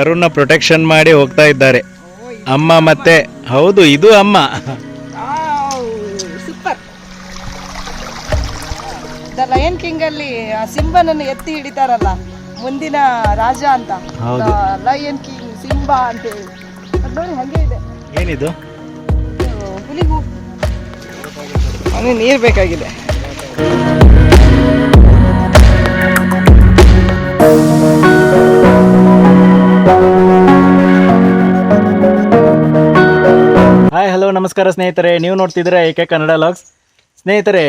ಕರುನ protection ಮಾಡಿ ಹೋಗ್ತಾ ಇದ್ದಾರೆ. ಅಮ್ಮ ಮತ್ತೆ ಹೌದು ಇದು ಅಮ್ಮ. ಸೂಪರ್ ದ ಲಯನ್ ಕಿಂಗ್ ಅಲ್ಲಿ ಆ ಸಿಂಬನನ್ನು ಎತ್ತಿ ಹಿಡಿತಾರಲ್ಲ ಮುಂದಿನ ರಾಜ ಅಂತ. ಲಯನ್ ಕಿಂಗ್ ಸಿಂಬಾ ಅಂತ ಹೇಳಿ. ನೋಡಿ ಹಂಗೆ ಇದೆ. ಏನಿದು? ಹುಲಿಗೂ ಅಂದ್ರೆ ನೀರು ಬೇಕಾಗಿದೆ. ಹಾಯ್ ಹಲೋ ನಮಸ್ಕಾರ ಸ್ನೇಹಿತರೆ. ನೀವು ನೋಡ್ತಿದ್ರೆ ಏಕೆ ಕನ್ನಡ ಲಾಗ್ಸ್ ಸ್ನೇಹಿತರೆ,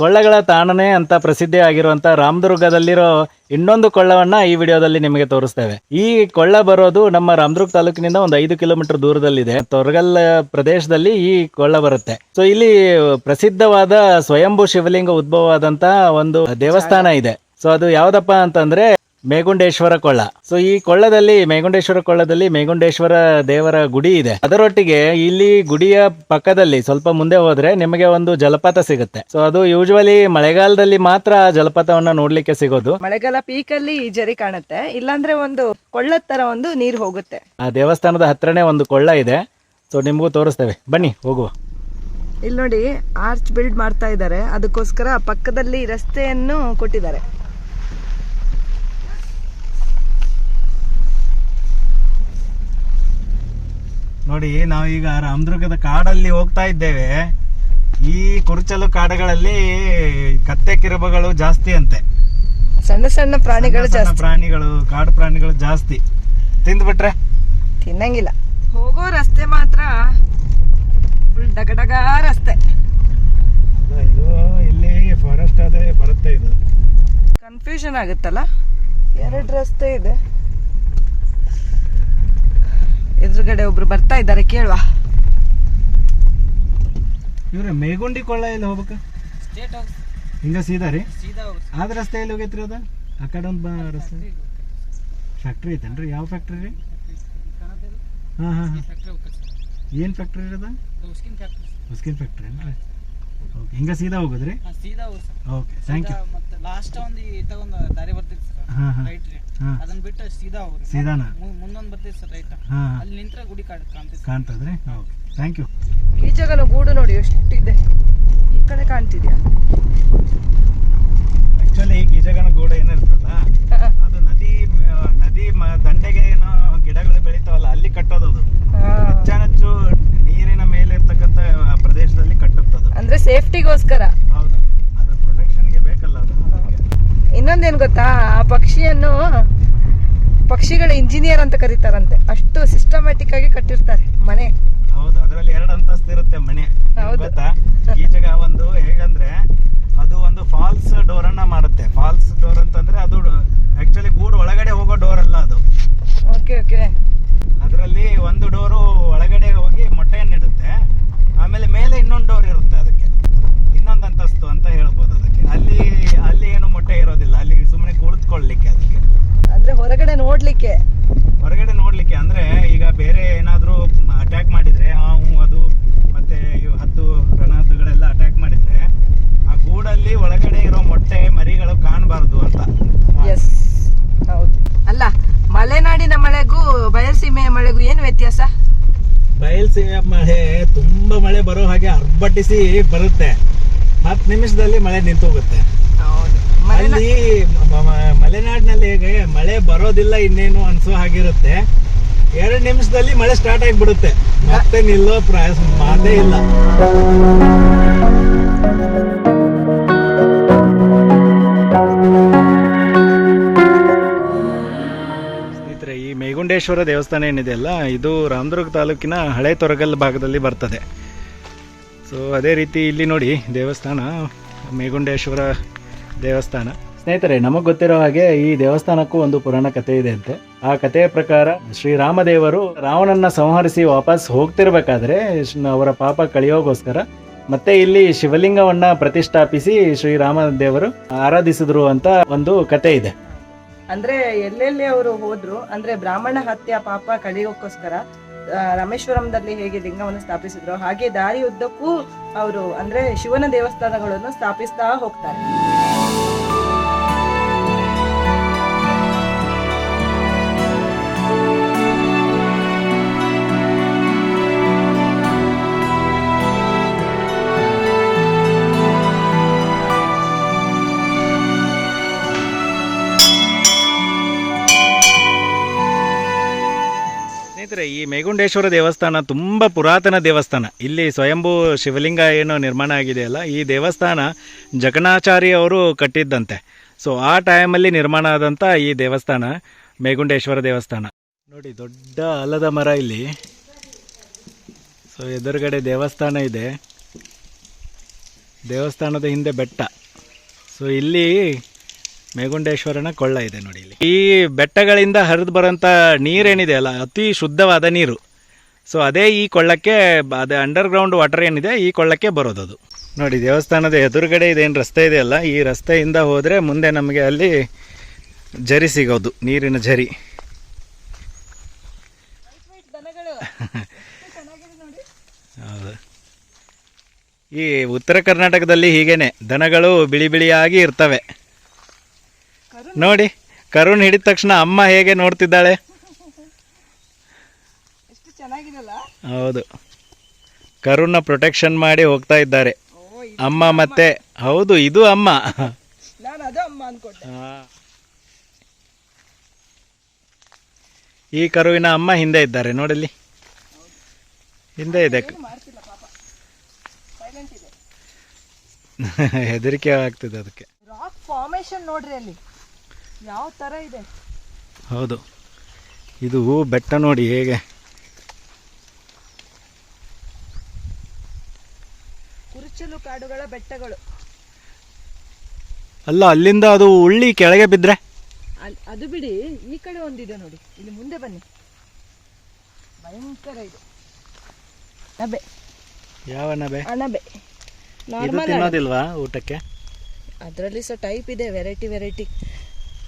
ಕೊಳ್ಳಗಳ ತಾಣನೇ ಅಂತ ಪ್ರಸಿದ್ಧಿ ಆಗಿರುವಂಥ ರಾಮದುರ್ಗದಲ್ಲಿರೋ ಇನ್ನೊಂದು ಕೊಳ್ಳವನ್ನ ಈ ವಿಡಿಯೋದಲ್ಲಿ ನಿಮಗೆ ತೋರಿಸ್ತೇವೆ. ಈ ಕೊಳ್ಳ ಬರೋದು ನಮ್ಮ ರಾಮದುರ್ಗ ತಾಲೂಕಿನಿಂದ ಒಂದು ಐದು ಕಿಲೋಮೀಟರ್ ದೂರದಲ್ಲಿದೆ. ತೊರಗಲ್ ಪ್ರದೇಶದಲ್ಲಿ ಈ ಕೊಳ್ಳ ಬರುತ್ತೆ. ಸೊ ಇಲ್ಲಿ ಪ್ರಸಿದ್ಧವಾದ ಸ್ವಯಂಭೂ ಶಿವಲಿಂಗ ಉದ್ಭವವಾದಂತ ಒಂದು ದೇವಸ್ಥಾನ ಇದೆ. ಸೊ ಅದು ಯಾವ್ದಪ್ಪ ಅಂತಂದ್ರೆ ಮೇಗುಂಡೇಶ್ವರ ಕೊಳ್ಳ. ಸೊ ಈ ಕೊಳ್ಳದಲ್ಲಿ ಮೇಗುಂಡೇಶ್ವರ ಕೊಳ್ಳದಲ್ಲಿ ಮೇಗುಂಡೇಶ್ವರ ದೇವರ ಗುಡಿ ಇದೆ. ಅದರೊಟ್ಟಿಗೆ ಇಲ್ಲಿ ಗುಡಿಯ ಪಕ್ಕದಲ್ಲಿ ಸ್ವಲ್ಪ ಮುಂದೆ ಹೋದ್ರೆ ನಿಮಗೆ ಒಂದು ಜಲಪಾತ ಸಿಗುತ್ತೆ. ಸೊ ಅದು ಯೂಶುವಲಿ ಮಳೆಗಾಲದಲ್ಲಿ ಮಾತ್ರ ಆ ಜಲಪಾತವನ್ನ ನೋಡ್ಲಿಕ್ಕೆ ಸಿಗೋದು. ಮಳೆಗಾಲ ಪೀಕಲ್ಲಿ ಈ ಜರಿ ಕಾಣುತ್ತೆ. ಇಲ್ಲಾಂದ್ರೆ ಒಂದು ಕೊಳ್ಳದ ತರ ಒಂದು ನೀರು ಹೋಗುತ್ತೆ. ಆ ದೇವಸ್ಥಾನದ ಹತ್ರನೇ ಒಂದು ಕೊಳ್ಳ ಇದೆ. ಸೊ ನಿಮಗೂ ತೋರಿಸ್ತೇವೆ. ಬನ್ನಿ ಹೋಗುವ. ಇಲ್ಲಿ ನೋಡಿ ಆರ್ಚ್ ಬಿಲ್ಡ್ ಮಾಡ್ತಾ ಇದ್ದಾರೆ ಅದಕ್ಕೋಸ್ಕರ ಪಕ್ಕದಲ್ಲಿ ರಸ್ತೆಯನ್ನು ಕೊಟ್ಟಿದ್ದಾರೆ. ನೋಡಿ ನಾವು ಈಗ ರಾಮದುರ್ಗದ ಕಾಡಲ್ಲಿ ಹೋಗ್ತಾ ಇದ್ದೇವೆ. ಈ ಕುರುಚಲು ಕಾಡುಗಳಲ್ಲಿ ಕತ್ತೆ ಕಿರುಬಗಳು ಜಾಸ್ತಿ ಅಂತೆ. ಸಣ್ಣ ಸಣ್ಣ ಪ್ರಾಣಿಗಳು ಜಾಸ್ತಿ. ಪ್ರಾಣಿಗಳು ಕಾಡು ಪ್ರಾಣಿಗಳು ಜಾಸ್ತಿ. ತಿಂದ್ಬಿಟ್ರೆ? ತಿನ್ನಂಗಿಲ್ಲ. ಹೋಗೋ ರಸ್ತೆ ಮಾತ್ರ ಫುಲ್ ಡಗಡಗ ರಸ್ತೆ. ಇದು ಇಲ್ಲಿ ಫಾರೆಸ್ಟ್ ಅದೇ ಬರುತ್ತೆ ಇದು. ಕನ್ಫ್ಯೂಷನ್ ಆಗುತ್ತಲ್ಲ? ಎರಡು ರಸ್ತೆ ಇದೆ. ಎದುರುಗಡೆ ಒಬ್ರು ಬರ್ತಾ ಇದ್ದಾರೆ ಕೇಳುವ. ಇವ್ರೆ ಮೇಗುಂಡಿ ಕೊಳ್ಳ ಎಲ್ಲಿ ಹೋಗ್ಬೇಕ? ಹಿಂಗ ಸೀದಾ ರೀ? ಆದ ರಸ್ತೆ ಎಲ್ಲಿ ಹೋಗೈತ್ರಿ ಅದ? ಆ ಕಡೆ ಒಂದು ಬಾ ರಸ್ತೆ. ಫ್ಯಾಕ್ಟ್ರಿ ಐತೇನ್ರಿ? ಯಾವ ಫ್ಯಾಕ್ಟ್ರಿ ರೀ? ಹಾಂ ಹಾಂ ಹಾಂ. ಏನು ಫ್ಯಾಕ್ಟ್ರಿ ರೀ ಅದ? ಉಸ್ಕಿನ್ ಫ್ಯಾಕ್ಟ್ರಿ ಏನ್ರಿ? ಓಕೆ ಹಿಂಗ ಸೀದಾ ಹೋಗೋದ್ರಿ? ಸೀದಾ ಹೋಗಿ ಸರ್. ಓಕೆ ಥ್ಯಾಂಕ್ ಯು ಮತ್ತೆ ಲಾಸ್ಟ್ ಒಂದು ತಗೊಂಡು ದಾರಿ ಬರ್ತೈತಿ ಸರ್ ಹಾಂ ಹಾಂ. ರೈಟ್ ರೀ. ಹಾಂ. ಅದನ್ನ ಬಿಟ್ಟು ಸೀದಾ ಹೋಗ್ರಿ. ಸೀದಾನ? ಮುಂದೊಂದು ಬರ್ತೈತಿ ಸರ್ ರೈಟ್ ಹಾಂ ಅಲ್ಲಿ ನಿಂತ್ರ ಗುಡಿ ಕಾಡು ಕಾಣ್ತೈತಿ ಕಾಣ್ತದ್ರಿ? ಓಕೆ ಥ್ಯಾಂಕ್ ಯು ಈಜಗನ ಗೂಡು ನೋಡಿ ಎಷ್ಟಿದೆ? ಈ ಕಡೆ ಕಾಣ್ತಿದ್ಯಾ? ಆಕ್ಚುಲಿ ಗೀಜಗನ ಗೋಡೆ ಏನಿರ್ತಲ್ಲ ಅದು ನದಿ ಮ- ನದಿ ಮ- ದಂಡೆಗೆ ಏನೋ ಗಿಡಗಳು ಬೆಳಿತಾವಲ್ಲ ಅಲ್ಲಿ ಕಟ್ಟೋದು ಅದು ಹಾ. ಹೆಚ್ಚಾನೆಚ್ಚು ನೀರಿನ ಮೇಲೆ ಇರ್ತಕ್ಕಂಥ ಪ್ರದೇಶದಲ್ಲಿ ಕಟ್ಟುತ್ತದು ಅಂದ್ರೆ ಸೇಫ್ಟಿಗೋಸ್ಕರ ಹೌದು ಅದ್ರ ಪ್ರೊಟೆಕ್ಷನ್ಗೆ ಬೇಕಲ್ಲ ಅದು ಅದಕ್ಕೆ. ಇನ್ನೊಂದೇನು ಗೊತ್ತಾ? ಆ ಪಕ್ಷಿಯನ್ನು ಪಕ್ಷಿಗಳ ಇಂಜಿನಿಯರ್ ಅಂತ ಕರೀತಾರಂತೆ. ಅಷ್ಟು ಸಿಸ್ಟಮ್ಯಾಟಿಕ್ ಆಗಿ ಕಟ್ಟಿರ್ತಾರೆ ಮನೆ. ಹೌದು ಅದರಲ್ಲಿ ಎರಡು ಅಂತಸ್ತು ಇರುತ್ತೆ ಮನೆ. ಗೊತ್ತಾ. ಗೊತ್ತಾ ಗೀಜಗ ಒಂದು ಹೇಗಂದ್ರೆ ಅದು ಒಂದು ಫಾಲ್ಸ್ ಡೋರ್ ಅನ್ನ ಮಾಡುತ್ತೆ. ಫಾಲ್ಸ್ ಡೋರ್ ಅಂತಂದ್ರೆ ಅದು ಆಕ್ಚುಲಿ ಗೂಡು ಒಳಗಡೆ ಹೋಗೋ ಡೋರ್ ಅಲ್ಲ ಅದು. ಓಕೆ ಓಕೆ ಅದರಲ್ಲಿ ಒಂದು ಡೋರು ಒಳಗಡೆ ಹೋಗಿ ಮೊಟ್ಟೆಯನ್ನಿಡುತ್ತೆ ಆಮೇಲೆ ಮೇಲೆ ಇನ್ನೊಂದು ಡೋರ್ ಇರುತ್ತೆ ಅದಕ್ಕೆ ಇನ್ನೊಂದು ಅಂತಸ್ತು ಅಂತ ಹೇಳ್ಬೋದು ಅದಕ್ಕೆ ಅಲ್ಲಿ ಅಲ್ಲಿ ಏನು ಮೊಟ್ಟೆ ಇರೋದಿಲ್ಲ ಅಲ್ಲಿ ಸುಮ್ಮನೆ ಕುಳಿತುಕೊಳ್ಳಿಕ್ಕೆ ಅದಕ್ಕೆ ಅಂದ್ರೆ ಹೊರಗಡೆ ನೋಡ್ಲಿಕ್ಕೆ ಹೊರಗಡೆ ನೋಡ್ಲಿಕ್ಕೆ ಅಂದ್ರೆ ಈಗ ಬೇರೆ ಏನಾದರೂ ಅಟ್ಯಾಕ್ ಮಾಡಿದ್ರೆ ಹಾವು ಅದು ಮತ್ತೆ ಇವು ಹದ್ದು ರಣಹದ್ದುಗಳೆಲ್ಲ ಅಟ್ಯಾಕ್ ಮಾಡಿದ್ರೆ ಆ ಗೂಡಲ್ಲಿ ಒಳಗಡೆ ಇರೋ ಮೊಟ್ಟೆ ಮರಿಗಳು ಅಂತ. ಎಸ್ ಹೌದು. ಅಲ್ಲ ಮಲೆನಾಡಿನ ಮಳೆಗೂ ಬಯಲುಸೀಮೆಯ ಮಳೆಗೂ ಏನು ವ್ಯತ್ಯಾಸ? ಬಯಲ್ಸೀಮೆ ಮಳೆ ತುಂಬಾ ಮಳೆ ಬರೋ ಹಾಗೆ ಅರ್ಬಟ್ಟಿಸಿ ಬರುತ್ತೆ. ಹತ್ತು ನಿಮಿಷದಲ್ಲಿ ಮಳೆ ನಿಂತು ಹೋಗುತ್ತೆ. ಅಲ್ಲಿ ಮಲೆನಾಡಿನಲ್ಲಿ ಹೇಗೆ ಮಳೆ ಬರೋದಿಲ್ಲ ಇನ್ನೇನು ಅನ್ಸೋ ಹಾಗಿರುತ್ತೆ. ಎರಡು ನಿಮಿಷದಲ್ಲಿ ಮಳೆ ಸ್ಟಾರ್ಟ್ ಆಗಿಬಿಡುತ್ತೆ. ಮತ್ತೆ ನಿಲ್ಲೋ ಪ್ರಯಾಸ ಮಾತೇ ಇಲ್ಲ. ಮೇಗುಂಡೇಶ್ವರ ದೇವಸ್ಥಾನ ಏನಿದೆಯಲ್ಲ ಇದು ರಾಮದುರ್ಗ ತಾಲೂಕಿನ ಹಳೆ ತೊರಗಲ್ ಭಾಗದಲ್ಲಿ ಬರ್ತದೆ. ಸೊ ಅದೇ ರೀತಿ ಇಲ್ಲಿ ನೋಡಿ ದೇವಸ್ಥಾನ, ಮೇಗುಂಡೇಶ್ವರ ದೇವಸ್ಥಾನ. ಸ್ನೇಹಿತರೆ, ನಮಗೆ ಗೊತ್ತಿರೋ ಹಾಗೆ ಈ ದೇವಸ್ಥಾನಕ್ಕೂ ಒಂದು ಪುರಾಣ ಕಥೆ ಇದೆ ಅಂತೆ. ಆ ಕಥೆಯ ಪ್ರಕಾರ ಶ್ರೀರಾಮದೇವರು ರಾವಣನ್ನ ಸಂಹರಿಸಿ ವಾಪಸ್ ಹೋಗ್ತಿರ್ಬೇಕಾದ್ರೆ ಅವರ ಪಾಪ ಕಳಿಯೋಗೋಸ್ಕರ ಮತ್ತೆ ಇಲ್ಲಿ ಶಿವಲಿಂಗವನ್ನ ಪ್ರತಿಷ್ಠಾಪಿಸಿ ಶ್ರೀರಾಮ ದೇವರು ಆರಾಧಿಸಿದ್ರು ಅಂತ ಒಂದು ಕತೆ ಇದೆ. ಅಂದ್ರೆ ಎಲ್ಲೆಲ್ಲಿ ಅವರು ಹೋದ್ರು, ಅಂದ್ರೆ ಬ್ರಾಹ್ಮಣ ಹತ್ಯೆ ಪಾಪ ಕಳಿಯೋಕ್ಕೋಸ್ಕರ ರಾಮೇಶ್ವರಂದಲ್ಲಿ ಹೇಗೆ ಲಿಂಗವನ್ನು ಸ್ಥಾಪಿಸಿದ್ರು, ಹಾಗೆ ದಾರಿ ಉದ್ದಕ್ಕೂ ಅವರು, ಅಂದ್ರೆ ಶಿವನ ದೇವಸ್ಥಾನಗಳನ್ನು ಸ್ಥಾಪಿಸ್ತಾ ಹೋಗ್ತಾರೆ. ಈ ಮೇಗುಂಡೇಶ್ವರ ದೇವಸ್ಥಾನ ತುಂಬ ಪುರಾತನ ದೇವಸ್ಥಾನ. ಇಲ್ಲಿ ಸ್ವಯಂಭೂ ಶಿವಲಿಂಗ ಏನು ನಿರ್ಮಾಣ ಆಗಿದೆಯಲ್ಲ, ಈ ದೇವಸ್ಥಾನ ಜಗನಾಚಾರಿ ಅವರು ಕಟ್ಟಿದ್ದಂತೆ. ಸೊ ಆ ಟೈಮಲ್ಲಿ ನಿರ್ಮಾಣ ಆದಂಥ ಈ ದೇವಸ್ಥಾನ, ಮೇಗುಂಡೇಶ್ವರ ದೇವಸ್ಥಾನ. ನೋಡಿ, ದೊಡ್ಡ ಆಲದ ಮರ ಇಲ್ಲಿ. ಸೊ ಎದುರುಗಡೆ ದೇವಸ್ಥಾನ ಇದೆ. ದೇವಸ್ಥಾನದ ಹಿಂದೆ ಬೆಟ್ಟ. ಸೊ ಇಲ್ಲಿ ಮೇಗುಂಡೇಶ್ವರನ ಕೊಳ್ಳ ಇದೆ ನೋಡಿ ಇಲ್ಲಿ. ಈ ಬೆಟ್ಟಗಳಿಂದ ಹರಿದು ಬರೋಂಥ ನೀರೇನಿದೆ ಅಲ್ಲ ಅತಿ ಶುದ್ಧವಾದ ನೀರು. ಸೊ ಅದೇ ಈ ಕೊಳ್ಳಕ್ಕೆ ಅದೇ ಅದೇ ಅಂಡರ್ಗ್ರೌಂಡ್ ವಾಟರ್ ಏನಿದೆ ಈ ಕೊಳ್ಳಕ್ಕೆ ಬರೋದು ಅದು. ನೋಡಿ ದೇವಸ್ಥಾನದ ಎದುರುಗಡೆ ಇದೇನು ರಸ್ತೆ ಇದೆಯಲ್ಲ ಈ ರಸ್ತೆಯಿಂದ ಹೋದರೆ ಮುಂದೆ ನಮಗೆ ಅಲ್ಲಿ ಜರಿ ಸಿಗೋದು ನೀರಿನ ಜರಿ. ಹೌದು. ಈ ಉತ್ತರ ಕರ್ನಾಟಕದಲ್ಲಿ ಹೀಗೇನೆ ದನಗಳು ಬಿಳಿ ಬಿಳಿಯಾಗಿ ಇರ್ತವೆ. ನೋಡಿ ಕರುಣ್ ಹಿಡಿದ ತಕ್ಷಣ ಅಮ್ಮ ಹೇಗೆ ನೋಡ್ತಿದ್ದಾಳೆ? ಹೌದು. ಕರುಣ್ನ ಪ್ರೊಟೆಕ್ಷನ್ ಮಾಡಿ ಹೋಗ್ತಾ ಇದ್ದಾರೆ. ಅಮ್ಮ. ಮತ್ತೆ ಹೌದು ಇದು ಅಮ್ಮ. ಈ ಕರುವಿನ ಅಮ್ಮ ಹಿಂದೆ ಇದ್ದಾರೆ ನೋಡಲಿ ಹಿಂದೆ ಇದೆ. ಹೆದರಿಕೆ ಆಗ್ತದೆ ಅದಕ್ಕೆ. ರಾಕ್ ಫಾರ್ಮೇಶನ್ ನೋಡ್ರಿ ಅಲ್ಲಿ. ಯಾವ ತರ ಇದೆ? ಹೌದು. ಇದು ಬೆಟ್ಟ ನೋಡಿ ಹೇಗೆ. ಕುರುಚಲು ಕಾಡುಗಳ ಬೆಟ್ಟಗಳು. ಅಲ್ಲ ಅಲ್ಲಿಂದ ಅದು ಉಳ್ಳಿ ಕೆಳಗೆ ಬಿದ್ರೆ? ಅದು ಬಿಡಿ ಈ ಕಡೆ ಒಂದಿದೆ ನೋಡಿ. ಇಲ್ಲಿ ಮುಂದೆ ಬನ್ನಿ. ಭಯಂಕರ ಇದೆ. ನಬೆ. ಯಾವ ನಬೆ? ಅಣಬೆ ನಾರ್ಮಲ್ ತಿನ್ನೋದಿಲ್ವಾ ಊಟಕ್ಕೆ? ಅದರಲ್ಲಿ ಸಹ ಟೈಪ್ ಇದೆ ವೆರೈಟಿ ವೆರೈಟಿ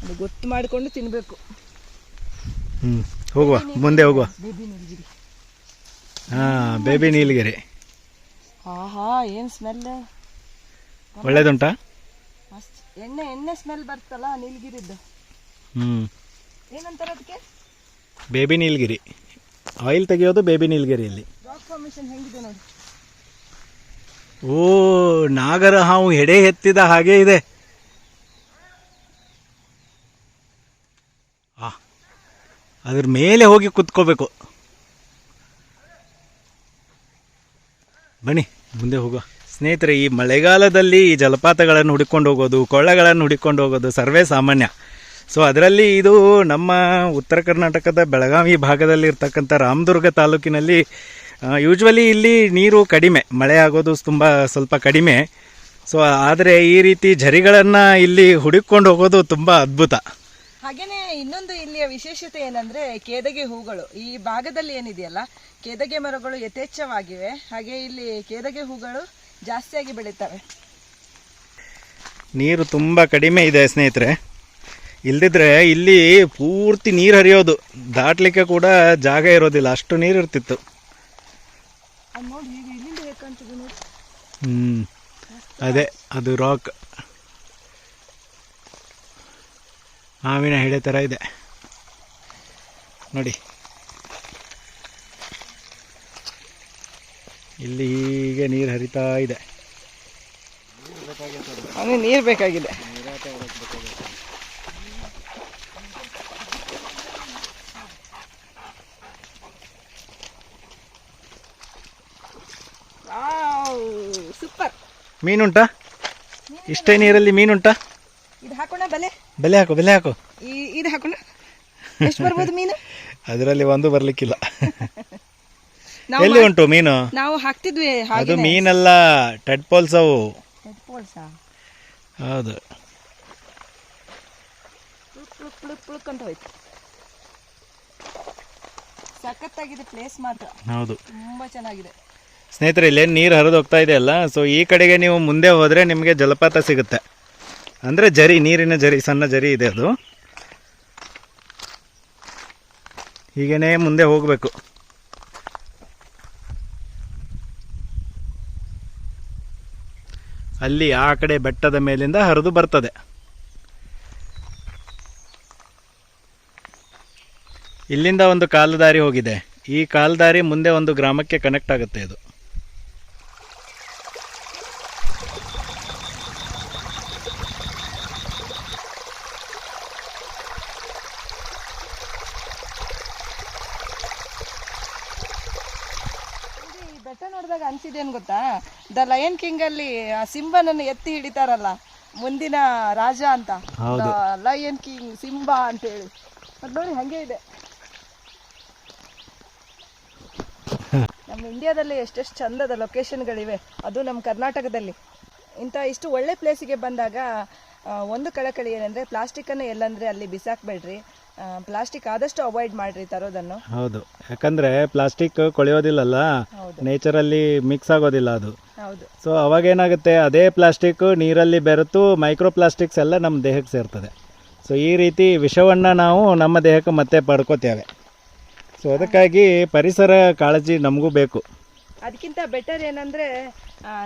ಅದು ಗೊತ್ತು ಮಾಡಿಕೊಂಡು ತಿನ್ನಬೇಕು ಹ್ಞೂ ಹೋಗುವ ಮುಂದೆ ಹೋಗುವ. ಬೇಬಿ ನೀಲಗಿರಿ. ಹಾಂ ಬೇಬಿ ನೀಲಗಿರಿ. ಆಹಾ ಏನು ಸ್ಮೆಲ್ ಒಳ್ಳೇದುಂಟಾ? ಮಸ್ತ್. ಎಣ್ಣೆ ಎಣ್ಣೆ ಸ್ಮೆಲ್ ಬರ್ತಲ್ಲ ನೀಲಗಿರಿದ್ದು ಹ್ಞೂ ಏನಂತಾರೆ ಅದಕ್ಕೆ ಬೇಬಿ ನೀಲಗಿರಿ. ಆಯಿಲ್ ತೆಗೆಯೋದು ಬೇಬಿ ನೀಲಗಿರಿಯಲ್ಲಿ. ರಾಕ್ ಫಾರ್ಮೇಶನ್ ಹೆಂಗಿದೆ ನೋಡಿ. ಓ ನಾಗರ ಹಾವು ಎಡೆ ಎತ್ತಿದ ಹಾಗೆ ಇದೆ. ಅದ್ರ ಮೇಲೆ ಹೋಗಿ ಕುತ್ಕೋಬೇಕು. ಬನ್ನಿ, ಮುಂದೆ ಹೋಗುವ. ಸ್ನೇಹಿತರೆ, ಈ ಮಳೆಗಾಲದಲ್ಲಿ ಈ ಜಲಪಾತಗಳನ್ನು ಹುಡುಕೊಂಡು ಹೋಗೋದು, ಕೊಳ್ಳಗಳನ್ನು ಹುಡುಕೊಂಡು ಹೋಗೋದು ಸರ್ವೇ ಸಾಮಾನ್ಯ. ಸೊ ಅದರಲ್ಲಿ ಇದು ನಮ್ಮ ಉತ್ತರ ಕರ್ನಾಟಕದ ಬೆಳಗಾವಿ ಭಾಗದಲ್ಲಿ ಇರ್ತಕ್ಕಂಥ ರಾಮದುರ್ಗ ತಾಲೂಕಿನಲ್ಲಿ ಯೂಶ್ವಲಿ ಇಲ್ಲಿ ನೀರು ಕಡಿಮೆ, ಮಳೆ ಆಗೋದು ತುಂಬ ಸ್ವಲ್ಪ ಕಡಿಮೆ. ಸೊ ಆದರೆ ಈ ರೀತಿ ಝರಿಗಳನ್ನು ಇಲ್ಲಿ ಹುಡುಕೊಂಡು ಹೋಗೋದು ತುಂಬ ಅದ್ಭುತ. ಹಾಗೇನೆ ಇನ್ನೊಂದು ಇಲ್ಲಿಯ ವಿಶೇಷತೆ ಏನಂದ್ರೆ ಕೇದಗೆ ಹೂಗಳು. ಈ ಭಾಗದಲ್ಲಿ ಏನಿದೆಯಲ್ಲ ಕೇದಗೆ ಮರಗಳು ಯಥೇಚ್ಛವಾಗಿವೆ. ಹಾಗೆ ಇಲ್ಲಿ ಕೇದಗೆ ಹೂಗಳು ಜಾಸ್ತಿಯಾಗಿ ಬೆಳೀತವೆ. ನೀರು ತುಂಬ ಕಡಿಮೆ ಇದೆ ಸ್ನೇಹಿತರೆ. ಇಲ್ದಿದ್ರೆ ಇಲ್ಲಿ ಪೂರ್ತಿ ನೀರು ಹರಿಯೋದು. ದಾಟ್ಲಿಕ್ಕೆ ಕೂಡ ಜಾಗ ಇರೋದಿಲ್ಲ. ಅಷ್ಟು ನೀರು ಇರ್ತಿತ್ತು. ಹ್ಮ್. ಅದೇ ಅದು ರಾಕ್ ಮಾವಿನ ಹಿಡೆ ಥರ ಇದೆ. ನೋಡಿ. ಇಲ್ಲಿ ಹೀಗೆ ನೀರು ಹರಿತಾ ಇದೆ. ನೀರು ಬೇಕಾಗಿದೆ. ಸೂಪರ್. ಮೀನುಂಟಾ? ಇಷ್ಟೇ ನೀರಲ್ಲಿ ಮೀನುಂಟಾ? ಇದು ಹಾಕೋಣ ಬಲೆ ಬೆಲೆ ಹಾಕು ಬೆಲೆ ಹಾಕು. ಇದು ಹಾಕೋಣ ಎಷ್ಟು ಬರ್ಬೋದು ಮೀನು? ಅದರಲ್ಲಿ ಒಂದು ಬರ್ಲಿಕ್ಕಿಲ್ಲ. ನಾವು ಎಲ್ಲಿ ಉಂಟು ಮೀನು? ನಾವು ಹಾಕ್ತಿದ್ವಿ ಅದು ಹಾಗೆ ಮೀನಲ್ಲ ಟೆಡ್ಪೋಲ್ಸ್ ಅವು. ಹೌದು. ಅಂತ ಹೋಯ್ತು. ಸಖತ್ತಾಗಿದೆ ಪ್ಲೇಸ್ ಮಾತ್ರ. ಹೌದು. ತುಂಬಾ ಚೆನ್ನಾಗಿದೆ. ಸ್ನೇಹಿತರೆ ಇಲ್ಲೇನು ನೀರು ಹರಿದು ಹೋಗ್ತಾ ಇದೆಯಲ್ಲ? ಸೊ ಈ ಕಡೆಗೆ ನೀವು ಮುಂದೆ ಹೋದರೆ ನಿಮಗೆ ಜಲಪಾತ ಸಿಗುತ್ತೆ. ಅಂದರೆ ಜರಿ, ನೀರಿನ ಜರಿ, ಸಣ್ಣ ಜರಿ ಇದೆ ಅದು. ಹೀಗೇನೆ ಮುಂದೆ ಹೋಗಬೇಕು. ಅಲ್ಲಿ ಆ ಕಡೆ ಬೆಟ್ಟದ ಮೇಲಿಂದ ಹರಿದು ಬರ್ತದೆ. ಇಲ್ಲಿಂದ ಒಂದು ಕಾಲುದಾರಿ ಹೋಗಿದೆ. ಈ ಕಾಲುದಾರಿ ಮುಂದೆ ಒಂದು ಗ್ರಾಮಕ್ಕೆ ಕನೆಕ್ಟ್ ಆಗುತ್ತೆ ಇದು ಬೆಟ್ಟ ನೋಡಿದಾಗ ಅನ್ಸಿದೇನು ಗೊತ್ತಾ ದ ಲಯನ್ ಕಿಂಗ್ ಅಲ್ಲಿ ಆ ಸಿಂಬನನ್ನು ಎತ್ತಿ ಹಿಡಿತಾರಲ್ಲ ಮುಂದಿನ ರಾಜ ಅಂತ. ಲಯನ್ ಕಿಂಗ್ ಸಿಂಬಾ ಅಂತ ಹೇಳಿ ಅದು ನೋಡಿ ಹಂಗೆ ಇದೆ. ನಮ್ಮ ಇಂಡಿಯಾದಲ್ಲಿ ಎಷ್ಟೆಷ್ಟು ಚಂದದ ಲೊಕೇಶನ್ಗಳಿವೆ ಅದು ನಮ್ಮ ಕರ್ನಾಟಕದಲ್ಲಿ. ಇಂಥ ಇಷ್ಟು ಒಳ್ಳೆ ಪ್ಲೇಸಿಗೆ ಬಂದಾಗ ಒಂದು ಕಳಕಳಿ ಪ್ಲಾಸ್ಟಿಕ್ ಪ್ಲಾಸ್ಟಿಕ್ಕನ್ನು ಎಲ್ಲಂದ್ರೆ ಅಲ್ಲಿ ಬಿಸಾಕ್ಬೇಡ್ರಿ. ಪ್ಲಾಸ್ಟಿಕ್ ಆದಷ್ಟು ಅವಾಯ್ಡ್ ಮಾಡ್ರಿ ತರೋದನ್ನು. ಹೌದು. ಯಾಕಂದ್ರೆ ಪ್ಲಾಸ್ಟಿಕ್ ಕೊಳೆಯೋದಿಲ್ಲಲ್ಲ ನೇಚರಲ್ಲಿ ಮಿಕ್ಸ್ ಆಗೋದಿಲ್ಲ ಅದು. ಹೌದು. ಸೊ ಅವಾಗೇನಾಗುತ್ತೆ ಅದೇ ಪ್ಲಾಸ್ಟಿಕ್ ನೀರಲ್ಲಿ ಬೆರೆತು ಮೈಕ್ರೋ ಪ್ಲಾಸ್ಟಿಕ್ಸ್ ಎಲ್ಲ ನಮ್ಮ ದೇಹಕ್ಕೆ ಸೇರ್ತದೆ. ಸೊ ಈ ರೀತಿ ವಿಷವನ್ನು ನಾವು ನಮ್ಮ ದೇಹಕ್ಕೆ ಮತ್ತೆ ಪಡ್ಕೋತೇವೆ. ಸೊ ಅದಕ್ಕಾಗಿ ಪರಿಸರ ಕಾಳಜಿ ನಮಗೂ ಬೇಕು. ಅದಕ್ಕಿಂತ ಬೆಟರ್ ಏನಂದ್ರೆ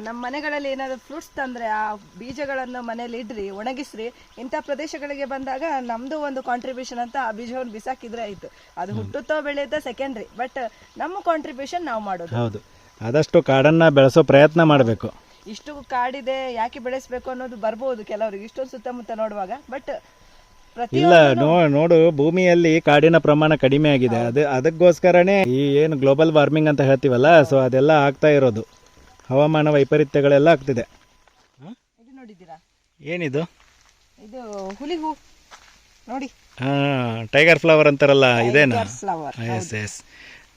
ನಮ್ಮ ಮನೆಗಳಲ್ಲಿ ಏನಾದ್ರು ಫ್ರೂಟ್ಸ್ ತಂದ್ರೆ ಆ ಬೀಜಗಳನ್ನು ಮನೇಲಿ ಇಡ್ರಿ ಒಣಗಿಸ್ರಿ ಇಂಥ ಪ್ರದೇಶಗಳಿಗೆ ಬಂದಾಗ ನಮ್ದು ಒಂದು ಕಾಂಟ್ರಿಬ್ಯೂಷನ್ ಅಂತ ಆ ಬೀಜವನ್ನು ಬಿಸಾಕಿದ್ರೆ ಆಯ್ತು. ಅದು ಹುಟ್ಟುತ್ತೋ ಬೆಳೆಯುತ್ತೋ ಸೆಕೆಂಡ್ರಿ ಬಟ್ ನಮ್ಮ ಕಾಂಟ್ರಿಬ್ಯೂಷನ್ ನಾವು ಮಾಡೋದು. ಹೌದು. ಆದಷ್ಟು ಕಾಡನ್ನು ಬೆಳೆಸೋ ಪ್ರಯತ್ನ ಮಾಡಬೇಕು. ಇಷ್ಟು ಕಾಡಿದೆ ಯಾಕೆ ಬೆಳೆಸಬೇಕು ಅನ್ನೋದು ಬರ್ಬೋದು ಕೆಲವರಿಗೆ. ಇಷ್ಟೊಂದು ಸುತ್ತಮುತ್ತ ನೋಡುವಾಗ. ಬಟ್ ಇಲ್ಲ ನೋ ನೋಡು ಭೂಮಿಯಲ್ಲಿ ಕಾಡಿನ ಪ್ರಮಾಣ ಕಡಿಮೆ ಆಗಿದೆ. ಅದು ಅದಕ್ಕೋಸ್ಕರನೇ ಈ ಏನು ಗ್ಲೋಬಲ್ ವಾರ್ಮಿಂಗ್ ಅಂತ ಹೇಳ್ತೀವಲ್ಲ ಸೊ ಅದೆಲ್ಲ ಆಗ್ತಾ ಇರೋದು. ಹವಾಮಾನ ವೈಪರೀತ್ಯಗಳೆಲ್ಲ ಆಗ್ತಿದೆ. ಏನಿದು? ಇದು ಹುಲಿ ಹೂ. ನೋಡಿ. ಹಾಂ ಟೈಗರ್ ಫ್ಲವರ್ ಅಂತಾರಲ್ಲ ಇದೇನಾ? ಫ್ಲವರ್ ಎಸ್ ಎಸ್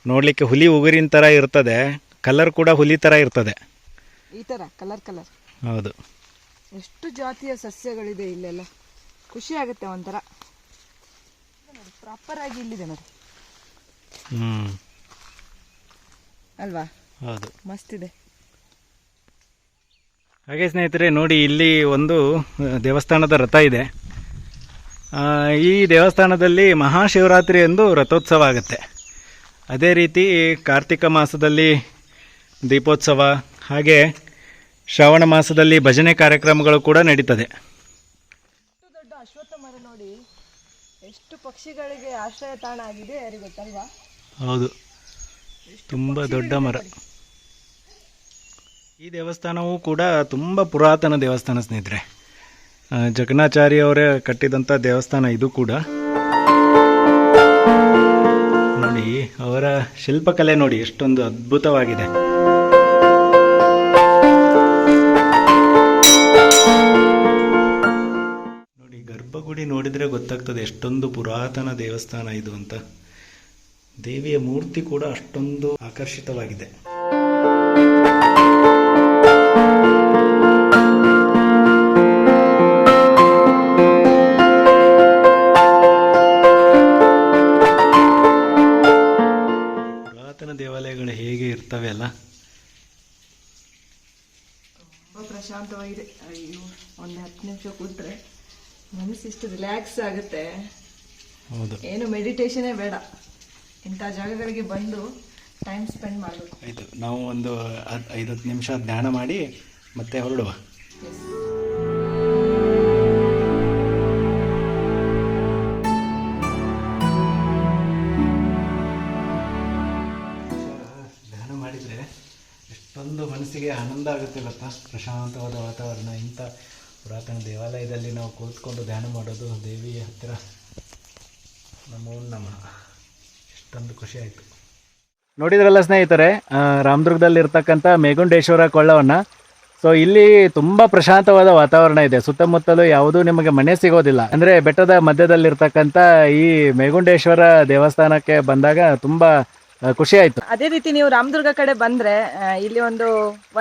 ನೋಡಲಿಕ್ಕೆ ಹುಲಿ ಉಗುರಿನ ಥರ ಇರ್ತದೆ. ಕಲರ್ ಕೂಡ ಹುಲಿ ಥರ ಇರ್ತದೆ. ಈ ತರ ಕಲರ್ ಕಲರ್. ಹೌದು. ಎಷ್ಟು ಜಾತಿಯ ಸಸ್ಯಗಳಿದೆ ಇಲ್ಲೆಲ್ಲ? ಖುಷಿ ಆಗುತ್ತೆ ಒಂಥರ. ಪ್ರಾಪರ್ ಆಗಿ ಇಲ್ಲಿದೆ ನೋಡಿ. ಹ್ಞೂ ಅಲ್ವಾ? ಹೌದು. ಮಸ್ತ್ ಇದೆ ಹಾಗೆ ಸ್ನೇಹಿತರೆ ನೋಡಿ ಇಲ್ಲಿ ಒಂದು ದೇವಸ್ಥಾನದ ರಥ ಇದೆ. ಈ ದೇವಸ್ಥಾನದಲ್ಲಿ ಮಹಾಶಿವರಾತ್ರಿ ಎಂದು ರಥೋತ್ಸವ ಆಗುತ್ತೆ. ಅದೇ ರೀತಿ ಕಾರ್ತಿಕ ಮಾಸದಲ್ಲಿ ದೀಪೋತ್ಸವ ಹಾಗೆ ಶ್ರಾವಣ ಮಾಸದಲ್ಲಿ ಭಜನೆ ಕಾರ್ಯಕ್ರಮಗಳು ಕೂಡ ನಡೀತದೆ. ಎಷ್ಟು ದೊಡ್ಡ ಅಶ್ವತ್ಥ ಮರ ನೋಡಿ ಎಷ್ಟು ಪಕ್ಷಿಗಳಿಗೆ ಆಶ್ರಯ ತಾಣ ಆಗಿದೆ ಯಾರಿಗೆ ಗೊತ್ತಲ್ವಾ? ಹೌದು. ತುಂಬ ದೊಡ್ಡ ಮರ. ಈ ದೇವಸ್ಥಾನವೂ ಕೂಡ ತುಂಬ ಪುರಾತನ ದೇವಸ್ಥಾನ ಸ್ನೇಹಿತರೆ. ಜಗನಾಚಾರ್ಯ ಅವರೇ ಕಟ್ಟಿದಂಥ ದೇವಸ್ಥಾನ ಇದು ಕೂಡ. ನೋಡಿ ಅವರ ಶಿಲ್ಪಕಲೆ ನೋಡಿ ಎಷ್ಟೊಂದು ಅದ್ಭುತವಾಗಿದೆ. ಗರ್ಭಗುಡಿ ನೋಡಿದರೆ ಗೊತ್ತಾಗ್ತದೆ, ಎಷ್ಟೊಂದು ಪುರಾತನ ದೇವಸ್ಥಾನ ಇದು ಅಂತ. ದೇವಿಯ ಮೂರ್ತಿ ಕೂಡ ಅಷ್ಟೊಂದು ಆಕರ್ಷಿತವಾಗಿದೆ. ಪುರಾತನ ದೇವಾಲಯಗಳು ಹೇಗೆ ಇರ್ತವೆ ಅಲ್ಲ? ಪ್ರಶಾಂತವಾಗಿದೆ. ಅಯ್ಯೋ, ಒಂದು ಹತ್ತು ನಿಮಿಷ ಕೂತ್ರೆ. ಮನಸ್ಸು ಇಷ್ಟು ರಿಲ್ಯಾಕ್ಸ್ ಆಗುತ್ತೆ. ಹೌದು. ಏನು ಮೆಡಿಟೇಷನೇ ಬೇಡ. ಇಂಥ ಜಾಗಗಳಿಗೆ ಬಂದು ಟೈಮ್ ಸ್ಪೆಂಡ್ ಮಾಡಬೇಕು. ಆಯಿತು. ನಾವು ಒಂದು ಐದು ಹತ್ತು ನಿಮಿಷ ಧ್ಯಾನ ಮಾಡಿ ಮತ್ತೆ ಹೊರಡುವ. ಧ್ಯಾನ ಮಾಡಿದರೆ ಎಷ್ಟೊಂದು ಮನಸ್ಸಿಗೆ ಆನಂದ ಆಗುತ್ತೆ ಗೊತ್ತಾ? ಪ್ರಶಾಂತವಾದ ವಾತಾವರಣ ಇಂಥ ಪುರಾತನ ದೇವಾಲಯದಲ್ಲಿ ನಾವು ಕೂತ್ಕೊಂಡು ಧ್ಯಾನ ಮಾಡೋದು ದೇವಿಯ ಹತ್ತಿರ. ನಮೋ ನಮಃ. ಎಷ್ಟೊಂದು ಖುಷಿ ಆಯಿತು. ನೋಡಿದ್ರಲ್ಲ ಸ್ನೇಹಿತರೆ ರಾಮದುರ್ಗದಲ್ಲಿ ರಾಮದುರ್ಗದಲ್ಲಿರ್ತಕ್ಕಂಥ ಮೇಗುಂಡೇಶ್ವರ ಕೊಳ್ಳವನ್ನು. ಸೊ ಇಲ್ಲಿ ತುಂಬ ಪ್ರಶಾಂತವಾದ ವಾತಾವರಣ ಇದೆ. ಸುತ್ತಮುತ್ತಲು ಯಾವುದೂ ನಿಮಗೆ ಮನೆ ಸಿಗೋದಿಲ್ಲ. ಅಂದರೆ ಬೆಟ್ಟದ ಮಧ್ಯದಲ್ಲಿರ್ತಕ್ಕಂಥ ಈ ಮೇಗುಂಡೇಶ್ವರ ದೇವಸ್ಥಾನಕ್ಕೆ ಬಂದಾಗ ತುಂಬ ಖುಷಿ ಆಯ್ತು. ಅದೇ ರೀತಿ ನೀವು ರಾಮದುರ್ಗ ಕಡೆ ಬಂದ್ರೆ ಆ, ಇಲ್ಲಿ ಒಂದು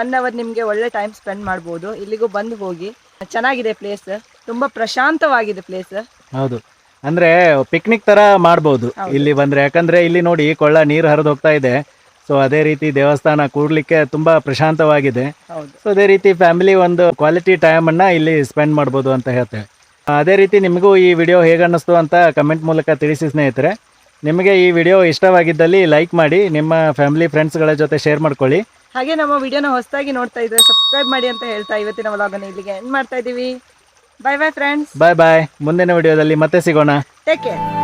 ಒನ್ ಅವರ್ ನಿಮ್ಗೆ ಒಳ್ಳೆ ಟೈಮ್ ಸ್ಪೆಂಡ್ ಮಾಡಬಹುದು ಇಲ್ಲಿಗೂ ಬಂದು ಹೋಗಿ. ಚೆನ್ನಾಗಿದೆ ಪ್ಲೇಸ್ ತುಂಬಾ ಪ್ರಶಾಂತವಾಗಿದೆ ಪ್ಲೇಸ್ ಹೌದು. ಅಂದ್ರೆ ಪಿಕ್ನಿಕ್ ತರ ಮಾಡ್ಬೋದು ಇಲ್ಲಿ ಬಂದ್ರೆ. ಯಾಕಂದ್ರೆ ಇಲ್ಲಿ ನೋಡಿ ಕೊಳ್ಳ ನೀರು ಹರಿದು ಹೋಗ್ತಾ ಇದೆ. ಸೊ ಅದೇ ರೀತಿ ದೇವಸ್ಥಾನ ಕೂಡ್ಲಿಕ್ಕೆ ತುಂಬಾ ಪ್ರಶಾಂತವಾಗಿದೆ. ಹೌದು. ಸೊ ಅದೇ ರೀತಿ ಫ್ಯಾಮಿಲಿ ಒಂದು ಕ್ವಾಲಿಟಿ ಟೈಮ್ ಅನ್ನ ಇಲ್ಲಿ ಸ್ಪೆಂಡ್ ಮಾಡಬಹುದು ಅಂತ ಹೇಳ್ತೇವೆ. ಅದೇ ರೀತಿ ನಿಮಗೂ ಈ ವಿಡಿಯೋ ಹೇಗೆ ಅನ್ನಿಸ್ತು ಅಂತ ಕಮೆಂಟ್ ಮೂಲಕ ತಿಳಿಸಿ ಸ್ನೇಹಿತರೆ. ನಿಮಗೆ ಈ ವಿಡಿಯೋ ಇಷ್ಟವಾಗಿದ್ದಲ್ಲಿ ಲೈಕ್ ಮಾಡಿ ನಿಮ್ಮ ಫ್ಯಾಮಿಲಿ ಫ್ರೆಂಡ್ಸ್ಗಳ ಜೊತೆ ಶೇರ್ ಮಾಡ್ಕೊಳ್ಳಿ. ಹಾಗೆ ನಮ್ಮ ವಿಡಿಯೋನ ಹೊಸದಾಗಿ ನೋಡ್ತಾ ಇದ್ರೆ ಸಬ್ಸ್ಕ್ರೈಬ್ ಮಾಡಿ ಅಂತ ಹೇಳ್ತಾ ಇವತ್ತಿನ ವ್ಲಾಗನ್ನು ಇಲ್ಲಿಗೆ ಎಂಡ್ ಮಾಡ್ತಾ ಇದೀವಿ bye bye friends bye bye ಮುಂದಿನ ವಿಡಿಯೋದಲ್ಲಿ ಮತ್ತೆ ಸಿಗೋಣ. Take care